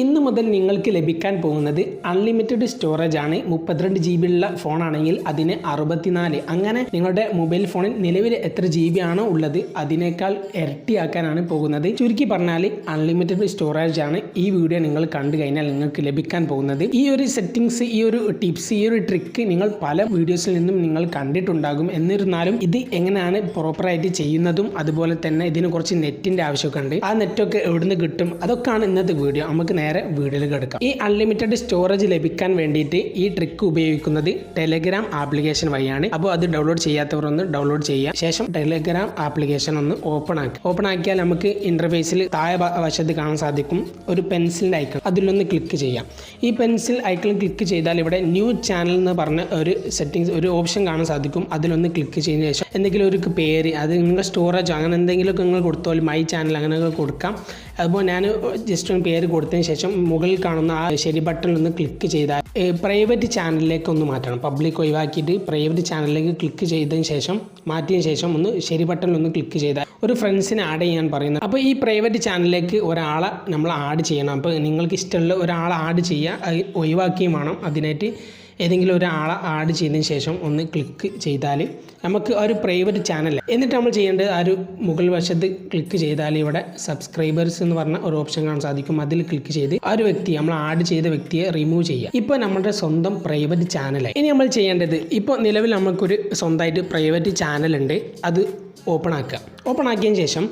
ഇന്ന് മുതൽ നിങ്ങൾക്ക് ലഭിക്കാൻ പോകുന്നത് അൺലിമിറ്റഡ് സ്റ്റോറേജ് ആണ്. മുപ്പത്തിരണ്ട് ജി ബി ഉള്ള ഫോണാണെങ്കിൽ അതിന് അറുപത്തിനാല്. അങ്ങനെ നിങ്ങളുടെ മൊബൈൽ ഫോണിൽ നിലവിൽ എത്ര ജി ബി ആണോ ഉള്ളത് അതിനേക്കാൾ ഇരട്ടിയാക്കാനാണ് പോകുന്നത്. ചുരുക്കി പറഞ്ഞാൽ അൺലിമിറ്റഡ് സ്റ്റോറേജ് ആണ് ഈ വീഡിയോ നിങ്ങൾ കണ്ടു കഴിഞ്ഞാൽ നിങ്ങൾക്ക് ലഭിക്കാൻ പോകുന്നത്. ഈ ഒരു സെറ്റിംഗ്സ് ഈ ഒരു ടിപ്സ് ഈ ഒരു ട്രിക്ക് നിങ്ങൾ പല വീഡിയോസിൽ നിന്നും നിങ്ങൾ കണ്ടിട്ടുണ്ടാകും. എന്നിരുന്നാലും ഇത് എങ്ങനെയാണ് പ്രോപ്പറായിട്ട് ചെയ്യുന്നതും അതുപോലെ തന്നെ ഇതിന് കുറച്ച് നെറ്റിന്റെ ആവശ്യമൊക്കെ ഉണ്ട്. ആ നെറ്റൊക്കെ എവിടുന്ന് കിട്ടും? അതൊക്കെയാണ് ഇന്നത്തെ വീഡിയോ നമുക്ക് നേരെ വീടുകൾ എടുക്കാം ഈ അൺലിമിറ്റഡ് സ്റ്റോറേജ് ലഭിക്കാൻ വേണ്ടിയിട്ട് ഈ ട്രിക്ക് ഉപയോഗിക്കുന്നത് ടെലഗ്രാം ആപ്ലിക്കേഷൻ വഴിയാണ്. അപ്പോൾ അത് ഡൗൺലോഡ് ചെയ്യാത്തവർ ഒന്ന് ഡൗൺലോഡ് ചെയ്യുക. ശേഷം ടെലഗ്രാം ആപ്ലിക്കേഷൻ ഒന്ന് ഓപ്പൺ ആക്കി ഓപ്പൺ ആക്കിയാൽ നമുക്ക് ഇന്റർഫേസിൽ താഴെ വശത്ത് കാണാൻ സാധിക്കും ഒരു പെൻസിലിന്റെ ഐക്കൺ അതിലൊന്ന് ക്ലിക്ക് ചെയ്യാം. ഈ പെൻസിൽ ഐക്കൺ ക്ലിക്ക് ചെയ്താൽ ഇവിടെ ന്യൂ ചാനൽ എന്ന് പറഞ്ഞ ഒരു സെറ്റിംഗ്സ് ഒരു ഓപ്ഷൻ കാണാൻ സാധിക്കും. അതിലൊന്ന് ക്ലിക്ക് ചെയ്തതിന് ശേഷം എന്തെങ്കിലും ഒരു പേര് അത് നിങ്ങൾ സ്റ്റോറേജ് അങ്ങനെ എന്തെങ്കിലുമൊക്കെ നിങ്ങൾ കൊടുത്തോ മൈ ചാനൽ അങ്ങനെയൊക്കെ കൊടുക്കാം. അതുപോലെ ഞാൻ ജസ്റ്റ് ഒന്ന് പേര് കൊടുത്തതിന് ശേഷം മുകളിൽ കാണുന്ന ആ ശരി ബട്ടണിൽ ഒന്ന് ക്ലിക്ക് ചെയ്താൽ പ്രൈവറ്റ് ചാനലിലേക്ക് ഒന്ന് മാറ്റണം. പബ്ലിക് ഒഴിവാക്കിയിട്ട് പ്രൈവറ്റ് ചാനലിലേക്ക് ക്ലിക്ക് ചെയ്തതിന് ശേഷം മാറ്റിയ ശേഷം ഒന്ന് ശരി ബട്ടണിൽ ഒന്ന് ക്ലിക്ക് ചെയ്താൽ ഒരു ഫ്രണ്ട്സിനെ ആഡ് ചെയ്യാൻ പറയുന്നത്. അപ്പോൾ ഈ പ്രൈവറ്റ് ചാനലിലേക്ക് ഒരാളെ നമ്മൾ ആഡ് ചെയ്യണം. അപ്പോൾ നിങ്ങൾക്ക് ഇഷ്ടമുള്ള ഒരാളെ ആഡ് ചെയ്യുക അത് ഒഴിവാക്കുകയും വേണം. അതിനായിട്ട് ഏതെങ്കിലും ഒരാളെ ആഡ് ചെയ്തതിന് ശേഷം ഒന്ന് ക്ലിക്ക് ചെയ്താൽ നമുക്ക് ഒരു പ്രൈവറ്റ് ചാനൽ എന്നിട്ട് നമ്മൾ ചെയ്യേണ്ടത് ആ ഒരു മുകൾ വശത്ത് ക്ലിക്ക് ചെയ്താൽ ഇവിടെ സബ്സ്ക്രൈബേഴ്സ് എന്ന് പറഞ്ഞ ഒരു ഓപ്ഷൻ കാണാൻ സാധിക്കും. അതിൽ ക്ലിക്ക് ചെയ്ത് ആ ഒരു വ്യക്തി നമ്മൾ ആഡ് ചെയ്ത വ്യക്തിയെ റിമൂവ് ചെയ്യുക. ഇപ്പോൾ നമ്മുടെ സ്വന്തം പ്രൈവറ്റ് ചാനലായി ഇനി നമ്മൾ ചെയ്യേണ്ടത് ഇപ്പോൾ നിലവിൽ നമുക്കൊരു സ്വന്തമായിട്ട് പ്രൈവറ്റ് ചാനലുണ്ട് അത് ഓപ്പൺ ആക്കുക. ഓപ്പൺ ആക്കിയതിന് ശേഷം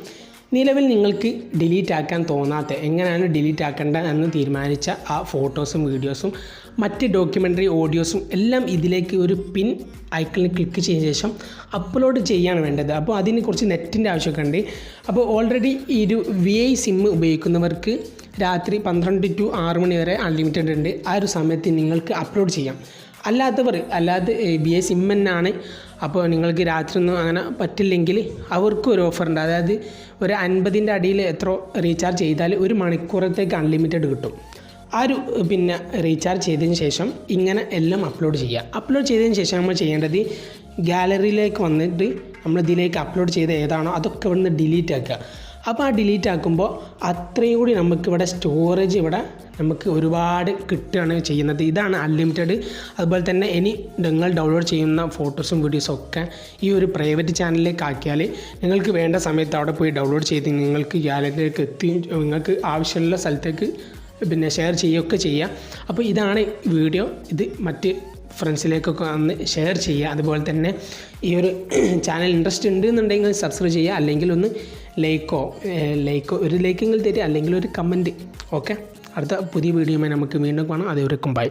നിലവിൽ നിങ്ങൾക്ക് ഡിലീറ്റ് ആക്കാൻ തോന്നാത്ത എങ്ങനെയാണ് ഡിലീറ്റ് ആക്കേണ്ടത് എന്ന് തീരുമാനിച്ച ആ ഫോട്ടോസും വീഡിയോസും മറ്റ് ഡോക്യുമെന്ററി ഓഡിയോസും എല്ലാം ഇതിലേക്ക് ഒരു പിൻ ഐക്കണിൽ ക്ലിക്ക് ചെയ്ത ശേഷം അപ്ലോഡ് ചെയ്യാണ് വേണ്ടത്. അപ്പോൾ അതിന് കുറച്ച് നെറ്റിന്റെ ആവശ്യമൊക്കെ ഉണ്ട്. അപ്പോൾ ഓൾറെഡി ഈ ഒരു വി ഐ സിം ഉപയോഗിക്കുന്നവർക്ക് രാത്രി പന്ത്രണ്ട് ടു ആറ് മണി വരെ അൺലിമിറ്റഡ് ഉണ്ട്. ആ ഒരു സമയത്ത് നിങ്ങൾക്ക് അപ്ലോഡ് ചെയ്യാം. അല്ലാത്തവർ അല്ലാതെ ബി എ സിമ്മന്നാണ് അപ്പോൾ നിങ്ങൾക്ക് രാത്രി ഒന്നും അങ്ങനെ പറ്റില്ലെങ്കിൽ അവർക്കും ഒരു ഓഫറുണ്ട് അതായത് ഒരു അൻപതിന്റെ അടിയിൽ എത്ര റീചാർജ് ചെയ്താൽ ഒരു മണിക്കൂറത്തേക്ക് അൺലിമിറ്റഡ് കിട്ടും. ആ ഒരു പിന്നെ റീചാർജ് ചെയ്തതിന് ശേഷം ഇങ്ങനെ എല്ലാം അപ്ലോഡ് ചെയ്യുക. അപ്ലോഡ് ചെയ്തതിന് ശേഷം നമ്മൾ ചെയ്യേണ്ടത് ഗാലറിയിലേക്ക് വന്നിട്ട് നമ്മൾ ഇതിലേക്ക് അപ്ലോഡ് ചെയ്ത ഏതാണോ അതൊക്കെ ഇവിടുന്ന് ഡിലീറ്റ് ആക്കുക. അപ്പോൾ ആ ഡിലീറ്റ് ആക്കുമ്പോൾ അത്രയും കൂടി നമുക്കിവിടെ സ്റ്റോറേജ് ഇവിടെ നമുക്ക് ഒരുപാട് കിട്ടുകയാണ് ചെയ്യുന്നത്. ഇതാണ് അൺലിമിറ്റഡ് അതുപോലെ തന്നെ ഇനി നിങ്ങൾ ഡൗൺലോഡ് ചെയ്യുന്ന ഫോട്ടോസും വീഡിയോസും ഒക്കെ ഈ ഒരു പ്രൈവറ്റ് ചാനലിലേക്ക് ആക്കിയാൽ നിങ്ങൾക്ക് വേണ്ട സമയത്ത് അവിടെ പോയി ഡൗൺലോഡ് ചെയ്ത് നിങ്ങൾക്ക് ഗ്യാലറിയിലേക്ക് എത്തി നിങ്ങൾക്ക് ആവശ്യമുള്ള സ്ഥലത്തേക്ക് പിന്നെ ഷെയർ ചെയ്യുകയൊക്കെ ചെയ്യാം. അപ്പോൾ ഇതാണ് വീഡിയോ ഇത് മറ്റ് ഫ്രണ്ട്സിലേക്കൊക്കെ ഒന്ന് ഷെയർ ചെയ്യുക. അതുപോലെ തന്നെ ഈ ഒരു ചാനൽ ഇൻട്രസ്റ്റ് ഉണ്ട് എന്നുണ്ടെങ്കിൽ സബ്സ്ക്രൈബ് ചെയ്യുക. അല്ലെങ്കിൽ ഒന്ന് ലൈക്കോ ലൈക്കോ ഒരു ലൈക്കെങ്കിലും തരിക. അല്ലെങ്കിൽ ഒരു കമന്റ് ഓക്കെ അടുത്ത പുതിയ വീഡിയോയുമായി നമുക്ക് വീണ്ടും കാണാം. അതേവരെക്കും ബൈ